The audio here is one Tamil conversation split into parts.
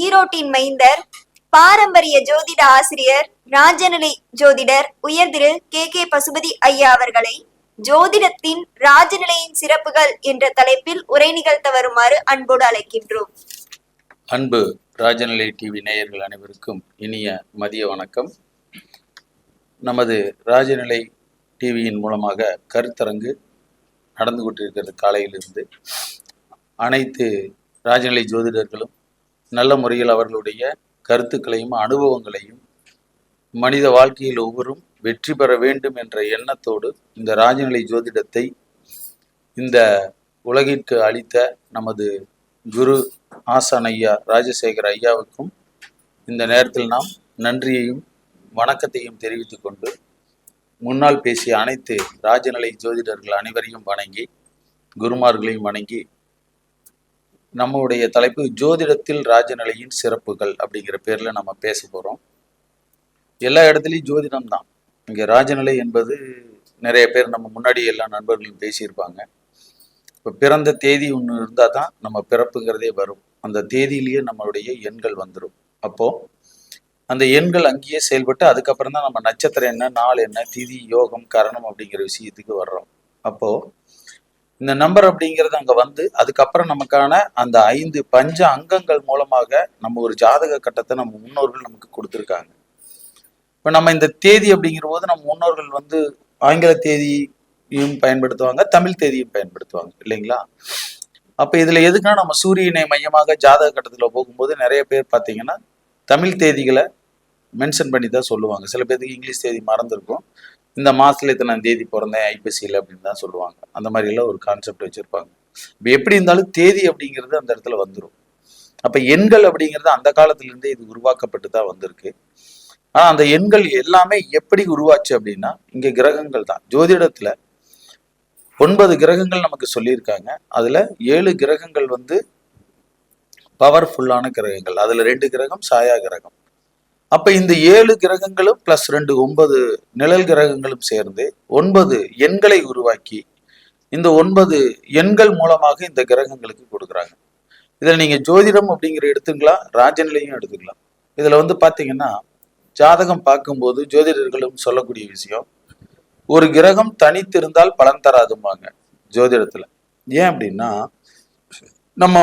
ஈரோட்டின் மைந்தர் பாரம்பரிய ஜோதிட ஆசிரியர் ராஜநிலை ஜோதிடர் உயர் திரு கே. கே. பசுபதி ஐயா அவர்களை ஜோதிடத்தின் ராஜநிலையின் சிறப்புகள் என்ற தலைப்பில் உரை நிகழ்த்த வருமாறு அன்போடு அழைக்கின்றோம். அன்பு ராஜநிலை டிவி நேயர்கள் அனைவருக்கும் இனிய மதிய வணக்கம். நமது ராஜநிலை டிவியின் மூலமாக கருத்தரங்கு நடந்து கொண்டிருக்கிறது காலையிலிருந்து. அனைத்து ராஜநிலை ஜோதிடர்களும் நல்ல முறையில் அவர்களுடைய கருத்துக்களையும் அனுபவங்களையும் மனித வாழ்க்கையில் ஒவ்வொரும் வெற்றி பெற வேண்டும் என்ற எண்ணத்தோடு இந்த ராஜநிலை ஜோதிடத்தை இந்த உலகிற்கு அளித்த நமது குரு ஆசான் ஐயா ராஜசேகர் ஐயாவுக்கும் இந்த நேரத்தில் நாம் நன்றியையும் வணக்கத்தையும் தெரிவித்துக் கொண்டு முன்னால் பேசிய அனைத்து ராஜநிலை ஜோதிடர்கள் அனைவரையும் வணங்கி குருமார்களையும் வணங்கி நம்முடைய தலைப்பு ஜோதிடத்தில் ராஜநிலையின் சிறப்புகள் அப்படிங்கிற பேரில் நம்ம பேச போகிறோம் எல்லா இடத்துலையும் ஜோதிடம் தான். இங்கே ராஜநிலை என்பது நிறைய பேர் நம்ம முன்னாடி எல்லா நண்பர்களும் பேசியிருப்பாங்க. இப்போ பிறந்த தேதி ஒன்று இருந்தால் தான் நம்ம பிறப்புங்கிறதே வரும். அந்த தேதியிலேயே நம்மளுடைய எண்கள் வந்துடும் அப்போ அந்த எண்கள் அங்கேயே செயல்பட்டு அதுக்கப்புறம் தான் நம்ம நட்சத்திரம் என்ன நாள் என்ன திதி யோகம் கரணம் அப்படிங்கிற விஷயத்துக்கு வர்றோம். அப்போது இந்த நம்பர் அப்படிங்கிறது அங்க வந்து அதுக்கப்புறம் நமக்கான அந்த ஐந்து பஞ்ச அங்கங்கள் மூலமாக நம்ம ஒரு ஜாதக கட்டத்தை நம்ம முன்னோர்கள் நமக்கு கொடுத்துருக்காங்க. இப்போ நம்ம இந்த தேதி அப்படிங்கிற போது நம்ம முன்னோர்கள் வந்து ஆங்கில தேதியும் பயன்படுத்துவாங்க தமிழ் தேதியும் பயன்படுத்துவாங்க இல்லைங்களா? அப்ப இதுல எதுக்குன்னா நம்ம சூரியனை மையமாக ஜாதக கட்டத்துல போகும்போது நிறைய பேர் பார்த்தீங்கன்னா தமிழ் தேதிகளை மென்ஷன் பண்ணி தான் சொல்லுவாங்க. சில பேருக்கு இங்கிலீஷ் தேதி மறந்துருக்கும். இந்த மாசத்துல இத்தனை தேதி பிறந்தேன் ஐபிசியில் அப்படின்னு தான் சொல்லுவாங்க. அந்த மாதிரி எல்லாம் ஒரு கான்செப்ட் வச்சிருப்பாங்க. இப்போ எப்படி இருந்தாலும் தேதி அப்படிங்கிறது அந்த இடத்துல வந்துடும் அப்போ எண்கள் அப்படிங்கிறது அந்த காலத்துலேருந்தே இது உருவாக்கப்பட்டு தான் வந்திருக்கு. ஆனால் அந்த எண்கள் எல்லாமே எப்படி உருவாச்சு அப்படின்னா இங்கே கிரகங்கள் தான். ஜோதிடத்தில் ஒன்பது கிரகங்கள் நமக்கு சொல்லியிருக்காங்க. அதில் ஏழு கிரகங்கள் வந்து பவர்ஃபுல்லான கிரகங்கள். அதில் ரெண்டு கிரகம் சாயா கிரகம். அப்ப இந்த ஏழு கிரகங்களும் பிளஸ் ரெண்டு ஒன்பது நிழல் கிரகங்களும் சேர்ந்து ஒன்பது எண்களை உருவாக்கி இந்த ஒன்பது எண்கள் மூலமாக இந்த கிரகங்களுக்கு கொடுக்குறாங்க. இதில் நீங்கள் ஜோதிடம் அப்படிங்கிற எடுத்துக்கலாம் ராஜநிலையும் எடுத்துக்கலாம். இதில் வந்து பார்த்தீங்கன்னா ஜாதகம் பார்க்கும்போது ஜோதிடர்களும் சொல்லக்கூடிய விஷயம் ஒரு கிரகம் தனித்திருந்தால் பலன் தராதும்பாங்க ஜோதிடத்தில். ஏன் அப்படின்னா நம்ம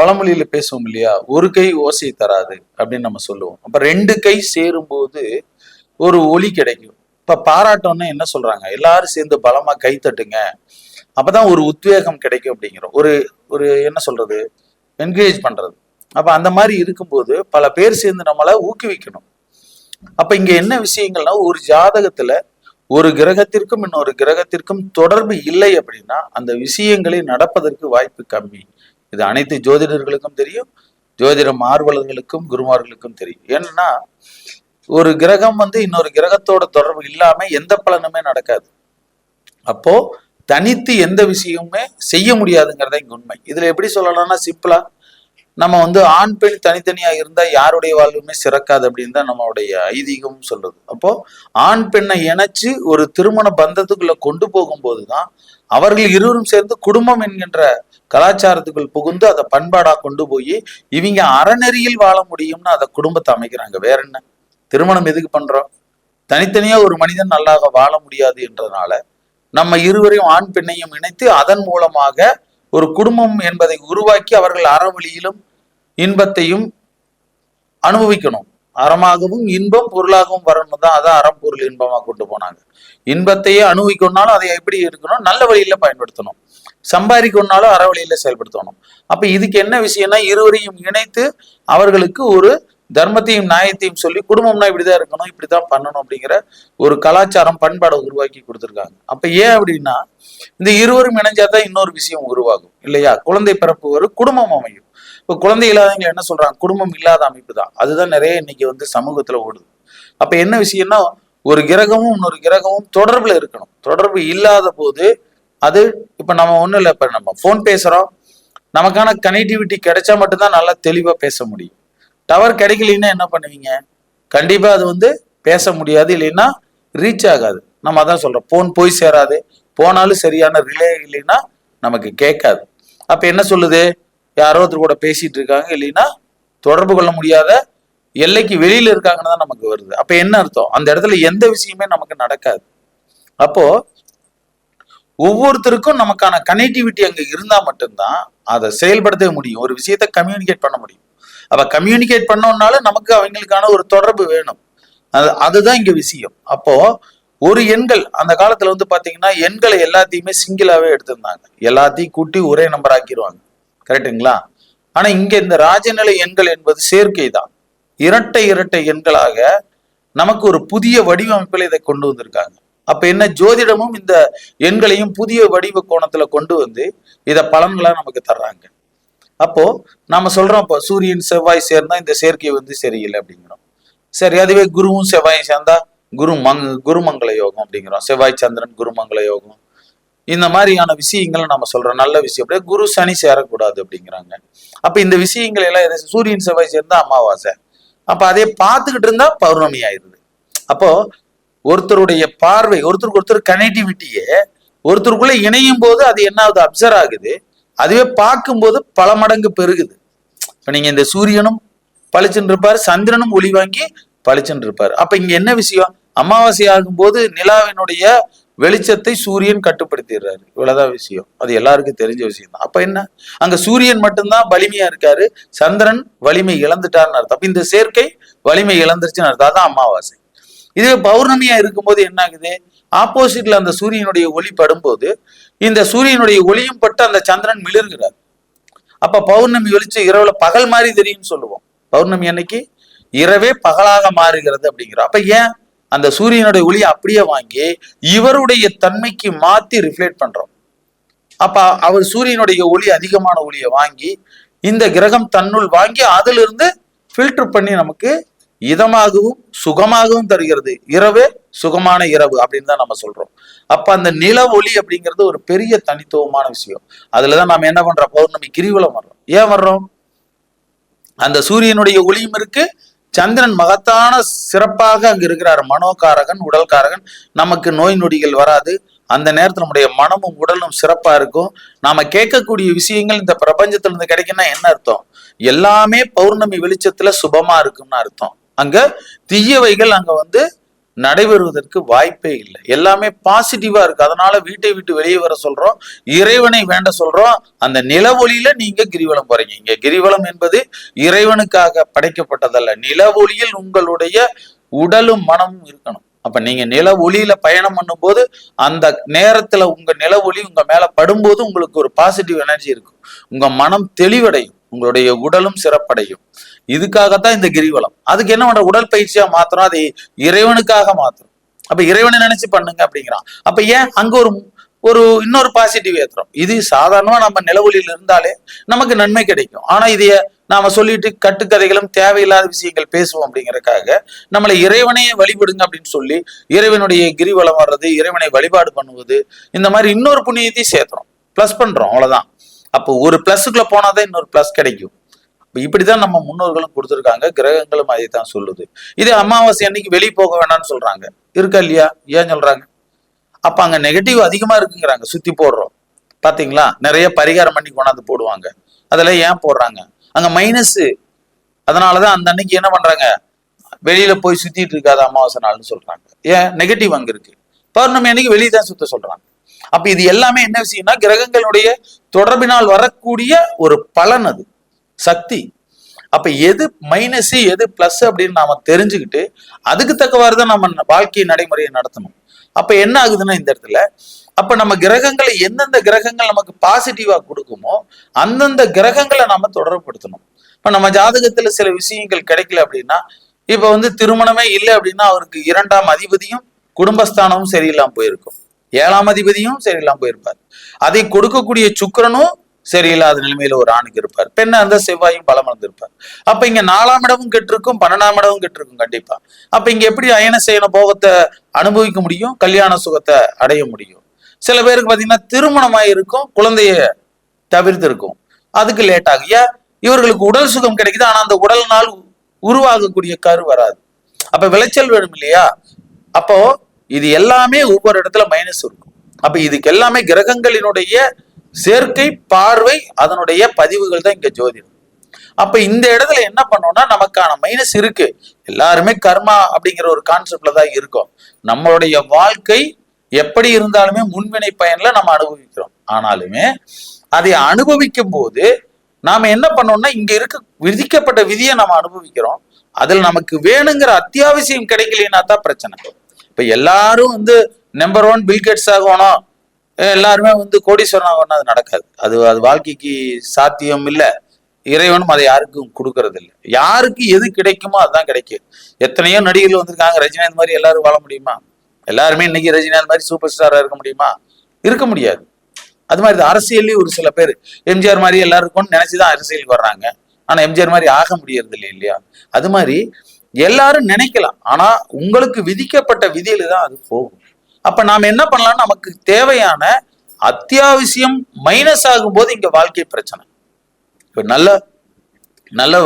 பழமொழியில பேசுவோம் இல்லையா? ஒரு கை ஓசை தராது அப்படின்னு நம்ம சொல்லுவோம். அப்ப ரெண்டு கை சேரும் போது ஒரு ஒளி கிடைக்கும். இப்ப பாராட்டம்னா என்ன சொல்றாங்க? எல்லாரும் சேர்ந்து பலமா கை தட்டுங்க. அப்பதான் ஒரு உத்வேகம் கிடைக்கும் அப்படிங்கிறோம். ஒரு ஒரு என்ன சொல்றது? என்கரேஜ் பண்றது. அப்ப அந்த மாதிரி இருக்கும்போது பல பேர் சேர்ந்து நம்மளை ஊக்குவிக்கணும். அப்ப இங்க என்ன விஷயங்கள்னா ஒரு ஜாதகத்துல ஒரு கிரகத்திற்கும் இன்னொரு கிரகத்திற்கும் தொடர்பு இல்லை அப்படின்னா அந்த விஷயங்களை நடப்பதற்கு வாய்ப்பு கம்மி. இது அனைத்து ஜோதிடர்களுக்கும் தெரியும் ஜோதிடம் ஆர்வலர்களுக்கும் குருமார்களுக்கும் தெரியும். ஏன்னா ஒரு கிரகம் வந்து இன்னொரு கிரகத்தோட தொடர்பு இல்லாம எந்த பலனுமே நடக்காது. அப்போ தனித்து எந்த விஷயமுமே செய்ய முடியாதுங்கிறத இங்க உண்மை. இதுல எப்படி சொல்லலாம்னா சிம்பிளா நம்ம வந்து ஆண் பெண் தனித்தனியா இருந்தா யாருடைய வாழ்வுமே சிறக்காது அப்படின்னு தான் நம்மளுடைய ஐதீகம் சொல்றது. அப்போ ஆண் பெண்ணை இணைச்சு ஒரு திருமண பந்தத்துக்குள்ள கொண்டு போகும்போது தான் அவர்கள் இருவரும் சேர்ந்து குடும்பம் என்கின்ற கலாச்சாரத்துக்குள் புகுந்து அதை பண்பாடா கொண்டு போய் இவங்க அறநெறியில் வாழ முடியும்னு அதை குடும்பத்தை அமைக்கிறாங்க. வேற என்ன? திருமணம் எதுக்கு பண்றோம்? தனித்தனியா ஒரு மனிதன் நல்லாக வாழ முடியாது என்றதுனால நம்ம இருவரையும் ஆண் பெண்ணையும் இணைத்து அதன் மூலமாக ஒரு குடும்பம் என்பதை உருவாக்கி அவர்கள் அறவழியிலும் இன்பத்தையும் அனுபவிக்கணும். அறமாகவும் இன்பம் பொருளாகவும் வரணும் தான் அதான் அறம் பொருள் இன்பமா கொண்டு போனாங்க. இன்பத்தையே அனுபவிக்கணும்னாலும் அதை எப்படி இருக்கணும்? நல்ல வழியில பயன்படுத்தணும். சம்பாதிக்கணும்னாலும் அற வழியில செயல்படுத்தணும். அப்ப இதுக்கு என்ன விஷயம்னா இருவரையும் இணைத்து அவர்களுக்கு ஒரு தர்மத்தையும் நியாயத்தையும் சொல்லி குடும்பம்னா இப்படிதான் இருக்கணும் இப்படிதான் பண்ணணும் அப்படிங்கிற ஒரு கலாச்சாரம் பண்பாடை உருவாக்கி கொடுத்துருக்காங்க. அப்ப ஏன் அப்படின்னா இந்த இருவரும் இணைஞ்சாதான் இன்னொரு விஷயம் உருவாகும் இல்லையா? குழந்தை பிறப்பு வரும் குடும்பம் அமையும். இப்ப குழந்தை இல்லாதவங்க என்ன சொல்றாங்க? குடும்பம் இல்லாத அமைப்பு தான். அதுதான் நிறைய இன்னைக்கு வந்து சமூகத்துல ஓடுது. அப்ப என்ன விஷயம்னா ஒரு கிரகமும் இன்னொரு கிரகமும் தொடர்புல இருக்கணும். தொடர்பு இல்லாத போது அது இப்ப நம்ம ஒண்ணும் இல்லை இப்ப நம்ம ஃபோன் பேசுறோம். நமக்கான கனெக்டிவிட்டி கிடைச்சா மட்டும்தான் நல்லா தெளிவா பேச முடியும். டவர் கிடைக்கலன்னா என்ன பண்ணுவீங்க? கண்டிப்பாக அது வந்து பேச முடியாது இல்லைன்னா ரீச் ஆகாது. நம்ம அதான் சொல்கிறோம் ஃபோன் போய் சேராது. போனாலும் சரியான ரிலே இல்லைன்னா நமக்கு கேட்காது. அப்போ என்ன சொல்லுது? யாரோ ஒருத்தர் கூட பேசிட்டு இருக்காங்க இல்லைன்னா தொடர்பு கொள்ள முடியாத எல்லைக்கு வெளியில் இருக்காங்கன்னு தான் நமக்கு வருது. அப்போ என்ன அர்த்தம்? அந்த இடத்துல எந்த விஷயமே நமக்கு நடக்காது. அப்போ ஒவ்வொருத்தருக்கும் நமக்கான கனெக்டிவிட்டி அங்கே இருந்தால் மட்டும்தான் அதை செயல்படுத்த முடியும். ஒரு விஷயத்த கம்யூனிகேட் பண்ண முடியும். அப்ப கம்யூனிகேட் பண்ணோம்னாலும் நமக்கு அவங்களுக்கான ஒரு தொடர்பு வேணும். அது அதுதான் இங்க விஷயம். அப்போ ஒரு எண்கள் அந்த காலத்துல வந்து பாத்தீங்கன்னா எண்களை எல்லாத்தையுமே சிங்கிளாவே எடுத்திருந்தாங்க. எல்லாத்தையும் கூட்டி ஒரே நம்பர் ஆக்கிடுவாங்க கரெக்டுங்களா ஆனா இங்க இந்த ராஜநிலை எண்கள் என்பது சேர்க்கை தான் இரட்டை இரட்டை எண்களாக நமக்கு ஒரு புதிய வடிவமைப்பில் இதை கொண்டு வந்திருக்காங்க. அப்ப என்ன ஜோதிடமும் இந்த எண்களையும் புதிய வடிவ கோணத்துல கொண்டு வந்து இத பலன்களா நமக்கு தர்றாங்க. அப்போ நாம சொல்றோம் இப்போ சூரியன் செவ்வாய் சேர்ந்தா இந்த சேர்க்கை வந்து சரியில்லை அப்படிங்கிறோம். சரி அதுவே குருவும் செவ்வாயும் சேர்ந்தா குரு மங் குருமங்கல யோகம் அப்படிங்கிறோம். செவ்வாய் சந்திரன் குருமங்கல யோகம். இந்த மாதிரியான விஷயங்களை நம்ம சொல்றோம். நல்ல விஷயம். அப்படியே குரு சனி சேரக்கூடாது அப்படிங்கிறாங்க. அப்ப இந்த விஷயங்கள் எல்லாம் எது? சூரியன் செவ்வாய் சேர்ந்தா அமாவாசை. அப்ப அதே பார்த்துக்கிட்டு இருந்தா பௌர்ணமி ஆயிருது அப்போ ஒருத்தருடைய பார்வை ஒருத்தருக்கு ஒருத்தர் கனெக்டிவிட்டியே ஒருத்தருக்குள்ள இணையும் போது அது என்ன ஆகுது? அப்சர்வ் ஆகுது. அதுவே பார்க்கும்போது பல மடங்கு பெருகுது. இப்போ நீங்கள் இந்த சூரியனும் பளிச்சுன்னு இருப்பார் சந்திரனும் ஒளி வாங்கி பளிச்சுன்னு இருப்பார் அப்போ இங்கே என்ன விஷயம்? அமாவாசை ஆகும்போது நிலாவினுடைய வெளிச்சத்தை சூரியன் கட்டுப்படுத்திடுறாரு. இவ்வளவுதான் விஷயம். அது எல்லாருக்கும் தெரிஞ்ச விஷயம் தான் அப்ப என்ன? அங்க சூரியன் மட்டும்தான் வலிமையா இருக்காரு. சந்திரன் வலிமை இழந்துட்டாருன்னு அர்த்தம். அப்ப இந்த சேர்க்கை வலிமை இழந்துருச்சுன்னு அர்த்தம். அதான் அமாவாசை. இதுவே பௌர்ணமியா இருக்கும்போது என்ன ஆகுது? ஆப்போசிட்ல அந்த சூரியனுடைய ஒளி படும்போது இந்த சூரியனுடைய ஒளியும் பட்டு அந்த சந்திரன் மிளிர்கிறார். அப்ப பௌர்ணமி வெளிச்சம் இரவுல பகல் மாதிரி தெரியும்னு சொல்லுவோம். பௌர்ணமி அன்னைக்கு இரவே பகலாக மாறுகிறது அப்படிங்கிறோம். அப்ப ஏன்? அந்த சூரியனுடைய ஒளியை அப்படியே வாங்கி இவருடைய தன்மைக்கு மாத்தி ரிஃப்ளெக்ட் பண்றோம். அப்ப அவர் சூரியனுடைய ஒளி அதிகமான ஒளியை வாங்கி இந்த கிரகம் தன்னுள் வாங்கி அதிலிருந்து ஃபில்டர் பண்ணி நமக்கு இதமாகவும் சுகமாகவும் தருகிறது. இரவே சுகமான இரவு அப்படின்னு தான் நம்ம சொல்றோம். அப்ப அந்த நில ஒளி அப்படிங்கிறது ஒரு பெரிய தனித்துவமான விஷயம். அதுலதான் நாம என்ன பண்றோம்? பௌர்ணமி கிரிவலம் வர்றோம். ஏன் வர்றோம்? அந்த சூரியனுடைய ஒளியும் இருக்கு. சந்திரன் மகத்தான சிறப்பாக அங்க இருக்கிறார். மனோகாரகன் உடல்காரகன். நமக்கு நோய் நொடிகள் வராது. அந்த நேரத்தில் நம்முடைய மனமும் உடலும் சிறப்பா இருக்கும். நாம கேட்கக்கூடிய விஷயங்கள் இந்த பிரபஞ்சத்துல இருந்து கிடைக்கும்னா என்ன அர்த்தம்? எல்லாமே பௌர்ணமி வெளிச்சத்துல சுபமா இருக்கும்னு அர்த்தம். அங்க தீயவைகள் அங்க வந்து நடைபெறுவதற்கு வாய்ப்பே இல்லை. எல்லாமே பாசிட்டிவா இருக்கு. அதனால வீட்டை விட்டு வெளியே வர சொல்றோம். இறைவனை வேண்ட சொல்றோம். அந்த நில நீங்க கிரிவலம் போறீங்க. இங்க கிரிவலம் என்பது இறைவனுக்காக படைக்கப்பட்டதல்ல. நிலவொலியில் உங்களுடைய உடலும் மனமும் இருக்கணும். அப்ப நீங்க நில ஒளியில பயணம் பண்ணும்போது அந்த நேரத்துல உங்க நில ஒளி உங்க மேல படும்போது உங்களுக்கு ஒரு பாசிட்டிவ் எனர்ஜி இருக்கும். உங்க மனம் தெளிவடையும். உங்களுடைய உடலும் சிறப்படையும். இதுக்காகத்தான் இந்த கிரிவலம். அதுக்கு என்ன பண்ற? உடல் பயிற்சியா மாத்திரம் அதை இறைவனுக்காக மாத்திரம் அப்ப இறைவனை நினைச்சு பண்ணுங்க அப்படிங்கிறான். அப்ப ஏன்? அங்க ஒரு ஒரு இன்னொரு பாசிட்டிவ் ஏத்துறோம். இது சாதாரணமா நம்ம நிலவொலியில் இருந்தாலே நமக்கு நன்மை கிடைக்கும். ஆனா இதைய நாம சொல்லிட்டு கட்டுக்கதைகளும் தேவையில்லாத விஷயங்கள் பேசுவோம் அப்படிங்கறதுக்காக நம்மளை இறைவனையே வழிபடுங்க அப்படின்னு சொல்லி இறைவனுடைய கிரிவலம் வர்றது இறைவனை வழிபாடு பண்ணுவது இந்த மாதிரி இன்னொரு புண்ணியத்தையும் சேர்த்துறோம். ப்ளஸ் பண்றோம். அவ்வளவுதான். அப்போ ஒரு பிளஸுக்குள்ள போனாதான் இன்னொரு பிளஸ் கிடைக்கும். இப்படிதான் நம்ம முன்னோர்களும் கொடுத்துருக்காங்க. கிரகங்களும் அதை தான் சொல்லுது. இதே அமாவாசை அன்னைக்கு வெளியே போக வேணாம்னு சொல்றாங்க. இருக்கா இல்லையா? ஏன் சொல்றாங்க? அப்ப அங்க நெகட்டிவ் அதிகமா இருக்குங்கிறாங்க. சுத்தி போடுறோம். பாத்தீங்களா? நிறைய பரிகாரம் பண்ணி கொண்டாந்து போடுவாங்க. அதெல்லாம் ஏன் போடுறாங்க? அங்க மைனஸ் அதனாலதான் அந்த அன்னைக்கு என்ன பண்றாங்க? வெளியில போய் சுத்திட்டு இருக்காது அமாவாசை நாள்னு சொல்றாங்க. ஏன்? நெகட்டிவ் அங்க இருக்கு. பௌர்ணமி அன்னைக்கு வெளியே தான் சுத்த சொல்றாங்க. அப்ப இது எல்லாமே என்ன விஷயம்னா கிரகங்களுடைய தொடர்பினால் வரக்கூடிய ஒரு பலன் அது. சக்தி. அப்ப எது மைனஸ் எது பிளஸ் அப்படின்னு நாம தெரிஞ்சுக்கிட்டு அதுக்கு தக்கவாறு தான் நம்ம வாழ்க்கை நடைமுறையை நடத்தணும். அப்ப என்ன ஆகுதுன்னா இந்த இடத்துல அப்ப நம்ம கிரகங்களை எந்தெந்த கிரகங்கள் நமக்கு பாசிட்டிவா கொடுக்குமோ அந்தந்த கிரகங்களை நாம தொடர்புப்படுத்தணும் இப்ப நம்ம ஜாதகத்துல சில விஷயங்கள் கிடைக்கல அப்படின்னா இப்ப வந்து திருமணமே இல்லை அப்படின்னா அவருக்கு இரண்டாம் அதிபதியும் குடும்பஸ்தானமும் சரியில்லாம போயிருக்கும். ஏழாம் அதிபதியும் சரியில்லாம போயிருப்பார். அதை கொடுக்கக்கூடிய சுக்கிரனும் சரியில்லாத நிலைமையில ஒரு ஆணுக்கு இருப்பார். பெண்ணா அந்த செவ்வாயும் பலம் இருந்திருப்பார் அப்ப இங்க நாலாம் இடமும் கெட்டிருக்கும் பன்னெண்டாம் இடமும் கெட்டிருக்கும் கண்டிப்பா. அப்ப இங்க எப்படி அயன செய்யன போகத்தை அனுபவிக்க முடியும் கல்யாண சுகத்தை அடைய முடியும்? சில பேருக்கு பாத்தீங்கன்னா திருமணமாய் இருக்கும் குழந்தைய தவிர்த்து இருக்கும். அதுக்கு லேட் ஆகும். ஏன்? இவர்களுக்கு உடல் சுகம் கிடைக்குது ஆனா அந்த உடல்னால் உருவாகக்கூடிய கரு வராது. அப்ப விளைச்சல் வேணும் இல்லையா? அப்போ இது எல்லாமே ஒவ்வொரு இடத்துல மைனஸ் இருக்கும். அப்ப இதுக்கு எல்லாமே கிரகங்களினுடைய சேர்க்கை பார்வை அதனுடைய பதிவுகள் தான் இங்க ஜோதிடம். அப்ப இந்த இடத்துல என்ன பண்ணோம்னா நமக்கான மைனஸ் இருக்கு. எல்லாருமே கர்மா அப்படிங்கிற ஒரு கான்செப்ட்ல தான் இருக்கும். நம்மளுடைய வாழ்க்கை எப்படி இருந்தாலுமே முன்வினை பயன்ல நம்ம அனுபவிக்கிறோம். ஆனாலுமே அதை அனுபவிக்கும் போது நாம என்ன பண்ணோம்னா இங்க இருக்க விதிக்கப்பட்ட விதியை நம்ம அனுபவிக்கிறோம். அதில் நமக்கு வேணுங்கிற அத்தியாவசியம் கிடைக்கலைன்னா தான் பிரச்சனை. இப்ப எல்லாரும் வந்து நம்பர் ஒன் பில்கெட்ஸ் ஆகணும். எல்லாருமே வந்து கோடீஸ்வரன் ஆகணும் அது நடக்காது. அது அது வாழ்க்கைக்கு சாத்தியம் இல்லை. இறைவனும் அதை யாருக்கும் கொடுக்கறது இல்லை. யாருக்கு எது கிடைக்குமோ அதுதான் கிடைக்கும். எத்தனையோ நடிகர்கள் வந்திருக்காங்க. ரஜினிகாந்த் மாதிரி எல்லாரும் வாழ முடியுமா? எல்லாருமே இன்னைக்கு ரஜினிகாந்த் மாதிரி சூப்பர் ஸ்டாரா இருக்க முடியுமா? இருக்க முடியாது. அது மாதிரி அரசியல்லையும் ஒரு சில பேர். எம்ஜிஆர் மாதிரி எல்லாருக்கும் நினைச்சுதான் அரசியலுக்கு வர்றாங்க. ஆனா எம்ஜிஆர் மாதிரி ஆக முடியறது இல்லை இல்லையா? அது மாதிரி எல்லாரும் நினைக்கலாம். ஆனா உங்களுக்கு விதிக்கப்பட்ட விதியில தான் அது போகும். அப்ப நாம என்ன பண்ணலாம் நமக்கு தேவையான அத்தியாவசியம் மைனஸ் ஆகும்போது இங்க வாழ்க்கை பிரச்சனை. இப்ப நல்ல நல்ல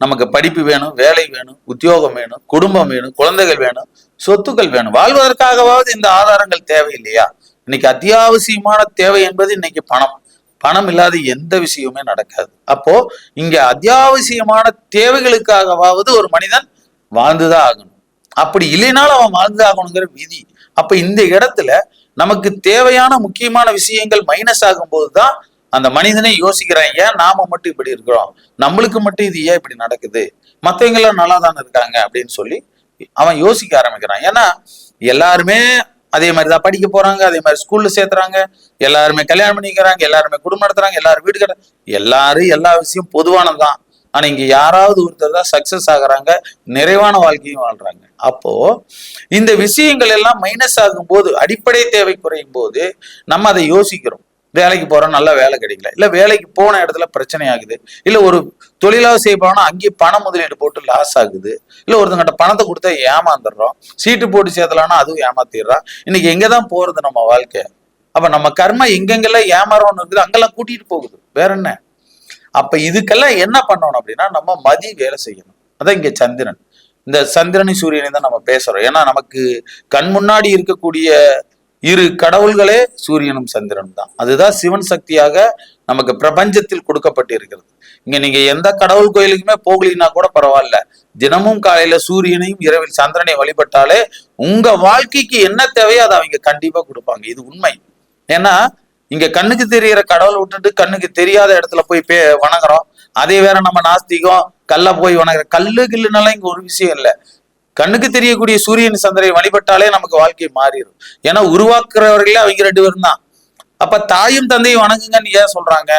நமக்கு படிப்பு வேணும் வேலை வேணும் உத்தியோகம் வேணும் குடும்பம் வேணும் குழந்தைகள் வேணும் சொத்துக்கள் வேணும். வாழ்வதற்காகவாவது இந்த ஆதாரங்கள் தேவை இல்லையா இன்னைக்கு அத்தியாவசியமான தேவை என்பது இன்னைக்கு பணம். பணம் இல்லாத எந்த விஷயமுமே நடக்காது. அப்போ இங்க அத்தியாவசியமான தேவைகளுக்காகவாவது ஒரு மனிதன் வாழ்ந்துதான் ஆகணும். அப்படி இல்லைனாலும் அவன் வாழ்ந்து ஆகணுங்கிற விதி. அப்ப இந்த இடத்துல நமக்கு தேவையான முக்கியமான விஷயங்கள் மைனஸ் ஆகும்போது தான் அந்த மனிதனை யோசிக்கிறான் ஏன் நாம மட்டும் இப்படி இருக்கிறோம்? நம்மளுக்கு மட்டும் இது ஏன் இப்படி நடக்குது? மத்தவங்க நல்லா தானே இருக்காங்க அப்படின்னு சொல்லி அவன் யோசிக்க ஆரம்பிக்கிறான். ஏன்னா எல்லாருமே அதே மாதிரி தான் படிக்க போறாங்க அதே மாதிரி ஸ்கூல்ல சேர்த்துறாங்க எல்லாருமே கல்யாணம் பண்ணிக்கிறாங்க எல்லாருமே குடும்பம் நடத்துறாங்க எல்லாரும் வீடு கட்ட எல்லாரும் எல்லா விஷயம் பொதுவானதுதான். ஆனா இங்க யாராவது ஒருத்தர் தான் சக்சஸ் ஆகுறாங்க நிறைவான வாழ்க்கையும் வாழ்றாங்க. அப்போ இந்த விஷயங்கள் எல்லாம் மைனஸ் ஆகும் போது அடிப்படை தேவை குறையும் போது நம்ம அதை யோசிக்கிறோம். வேலைக்கு போறோம் நல்ல வேலை கிடைக்கல. இல்ல வேலைக்கு போன இடத்துல பிரச்சனை ஆகுது. இல்ல ஒரு தொழிலாக செய்ய அங்கேயே பண முதலீடு போட்டு லாஸ் ஆகுது. இல்ல ஒருத்தங்கிட்ட பணத்தை கொடுத்தா ஏமாந்துடுறோம். சீட்டு போட்டு சேர்த்தலாம்னா அதுவும் ஏமாத்திடுறான் இன்னைக்கு எங்கதான் போறது நம்ம வாழ்க்கை? அப்ப நம்ம கர்ம எங்கெங்கெல்லாம் ஏமாறோம்னு இருக்குது அங்கெல்லாம் கூட்டிட்டு போகுது. வேற என்ன? அப்ப இதுக்கெல்லாம் என்ன பண்ணணும் அப்படின்னா நம்ம மதி வேலை செய்யணும். அதான் இங்க சந்திரன். இந்த சந்திரனை சூரியனை தான் நம்ம பேசுறோம். ஏன்னா நமக்கு கண் முன்னாடி இருக்கக்கூடிய இரு கடவுள்களே சூரியனும் சந்திரனும் தான். அதுதான் சிவன் சக்தியாக நமக்கு பிரபஞ்சத்தில் கொடுக்கப்பட்டு இருக்கிறது இங்க நீங்க எந்த கடவுள் கோயிலுக்குமே போகலினா கூட பரவாயில்ல. தினமும் காலையில சூரியனையும் இரவில் சந்திரனை வழிபட்டாலே உங்க வாழ்க்கைக்கு என்ன தேவையோ அதை அவங்க கண்டிப்பா கொடுப்பாங்க. இது உண்மை. ஏன்னா இங்க கண்ணுக்கு தெரியற கடவுளை விட்டுட்டு கண்ணுக்கு தெரியாத இடத்துல போய் பே வணங்குறோம். அதே வேற நம்ம நாஸ்திகம் கல்ல போய் வணங்குற கல்லு கில்லுனால இங்க ஒரு விஷயம் இல்லை. கண்ணுக்கு தெரியக்கூடிய சூரியன் சந்திரை வழிபட்டாலே நமக்கு வாழ்க்கை மாறிடும். ஏன்னா உருவாக்குறவர்களே அவங்க ரெண்டு பேரும் தான். அப்ப தாயும் தந்தையும் வணங்குங்கன்னு ஏன் சொல்றாங்க?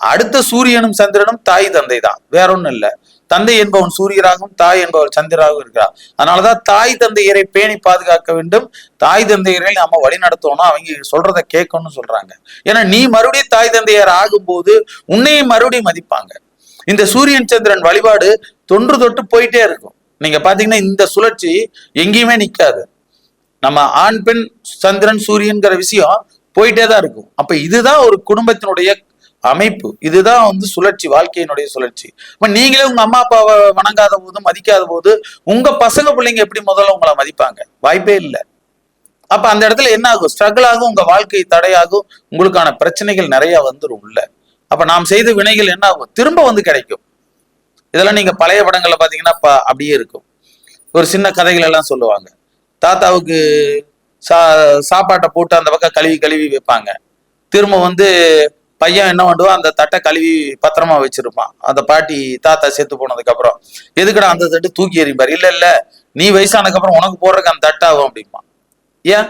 அடுத்த சூரியனும் சந்திரனும் தாய் தந்தை தான். வேற ஒண்ணும் இல்ல. தந்தை என்பவன் சூரியராகவும் தாய் என்பவர் சந்திராகவும் இருக்கிறார். அதனாலதான் தாய் தந்தையரை பேணி பாதுகாக்க வேண்டும். தாய் தந்தையரை நம்ம வழி நடத்தணும். அவங்க சொல்றத கேட்கணும்னு சொல்றாங்க. ஏன்னா நீ மறுபடியும் தாய் தந்தையர் ஆகும்போது உன்னையும் மறுபடியும் மதிப்பாங்க. இந்த சூரியன் சந்திரன் வழிபாடு தொன்று தொட்டு போயிட்டே இருக்கும். நீங்க பாத்தீங்கன்னா இந்த சுழற்சி எங்கேயுமே நிக்காது. நம்ம ஆண் பெண் சந்திரன் சூரியன்கிற விஷயம் போயிட்டே தான் இருக்கும். அப்ப இதுதான் ஒரு குடும்பத்தினுடைய அமைப்பு. இதுதான் வந்து சுழற்சி வாழ்க்கையினுடைய சுழற்சி. இப்ப நீங்களே உங்க அம்மா அப்பாவை வணங்காத போது மதிக்காத போது உங்க பசங்க பிள்ளைங்க எப்படி முதல்ல உங்களை மதிப்பாங்க? வாய்ப்பே இல்லை. அப்ப அந்த இடத்துல என்ன ஆகும்? ஸ்ட்ரகிள் ஆகும் உங்க வாழ்க்கை தடையாகும் உங்களுக்கான பிரச்சனைகள் நிறைய வந்துரும் உள்ள. அப்ப நாம் செய்த வினைகள் என்ன ஆகும்? திரும்ப வந்து கிடைக்கும். இதெல்லாம் நீங்க பழைய படங்கள்ல பாத்தீங்கன்னா ப- அப்படியே இருக்கும். ஒரு சின்ன கதைகள் எல்லாம் சொல்லுவாங்க. தாத்தாவுக்கு சா சாப்பாட்டை போட்டு அந்த பக்கம் கழுவி கழுவி வைப்பாங்க. திரும்ப வந்து பையன் என்ன பண்ணுவான்? அந்த தட்டை கழுவி பத்திரமா வச்சிருப்பான். அந்த பாட்டி தாத்தா செத்து போனதுக்கு அப்புறம். எதுக்குடா அந்த தட்டு தூக்கி எறிப்பார் இல்ல இல்ல. நீ வயசானதுக்கு அப்புறம் உனக்கு போடுறதுக்கு அந்த தட்டாகும் அப்படிம்பான். ஏன்?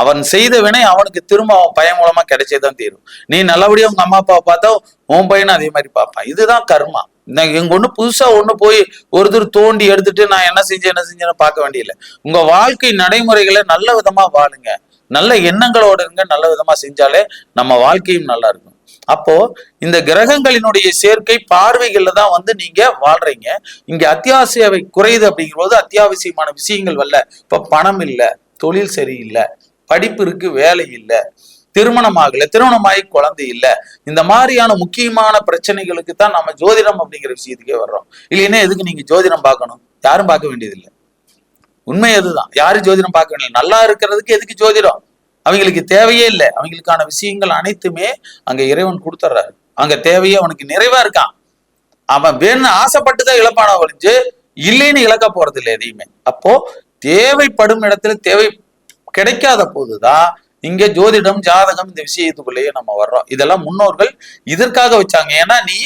அவன் செய்த வினை அவனுக்கு திரும்ப அவன் பையன் மூலமா கிடைச்சே தான் தீரும். நீ நல்லபடியா உங்க அம்மா அப்பாவை பார்த்தா உன் பையனும் அதே மாதிரி பார்ப்பான். இதுதான் கர்மா. நான் எங்க ஒண்ணு புதுசா ஒண்ணு போய் ஒருத்தர் தோண்டி எடுத்துட்டு நான் என்ன செஞ்சேன் என்ன செஞ்சேன்னு பார்க்க வேண்டியதில்லை உங்க வாழ்க்கை நடைமுறைகளை நல்ல விதமா வாழுங்க. நல்ல எண்ணங்களோட இருங்க. நல்ல விதமா செஞ்சாலே நம்ம வாழ்க்கையும் நல்லா இருக்கும். அப்போ இந்த கிரகங்களினுடைய சேர்க்கை பார்வைகள்ல தான் வந்து நீங்க வாழ்றீங்க. இங்க அத்தியாவசியவை குறையுது அப்படிங்கும்போது அத்தியாவசியமான விஷயங்கள் வரல. இப்ப பணம் இல்ல தொழில் சரியில்லை படிப்பு இருக்கு வேலை இல்லை திருமணம் ஆகல திருமணமாகி குழந்தை இல்ல. இந்த மாதிரியான முக்கியமான பிரச்சனைகளுக்கு தான் நம்ம ஜோதிடம் அப்படிங்கிற விஷயத்துக்கே வர்றோம். இல்லைன்னா எதுக்கு நீங்க ஜோதிடம் பார்க்கணும்? யாரும் பார்க்க வேண்டியதில்லை. உண்மை அதுதான். யாரும் ஜோதிடம் பார்க்க வேண்டியது நல்லா இருக்கிறதுக்கு எதுக்கு ஜோதிடம்? அவங்களுக்கு தேவையே இல்லை. அவங்களுக்கான விஷயங்கள் அனைத்துமே அங்க இறைவன் கொடுத்துட்றாரு அங்க தேவையே அவனுக்கு நிறைவா இருக்கான். அவன் வேணும்னு ஆசைப்பட்டுதான் இழப்பான ஒழிஞ்சு இல்லைன்னு இழக்க போறது இல்லை எதையுமே. அப்போ தேவைப்படும் இடத்துல தேவை கிடைக்காத போதுதான் இங்க ஜோதிடம் ஜாதகம் இந்த விஷயத்துக்குள்ளேயே நம்ம வர்றோம். இதெல்லாம் முன்னோர்கள் இதற்காக வச்சாங்க. ஏன்னா நீ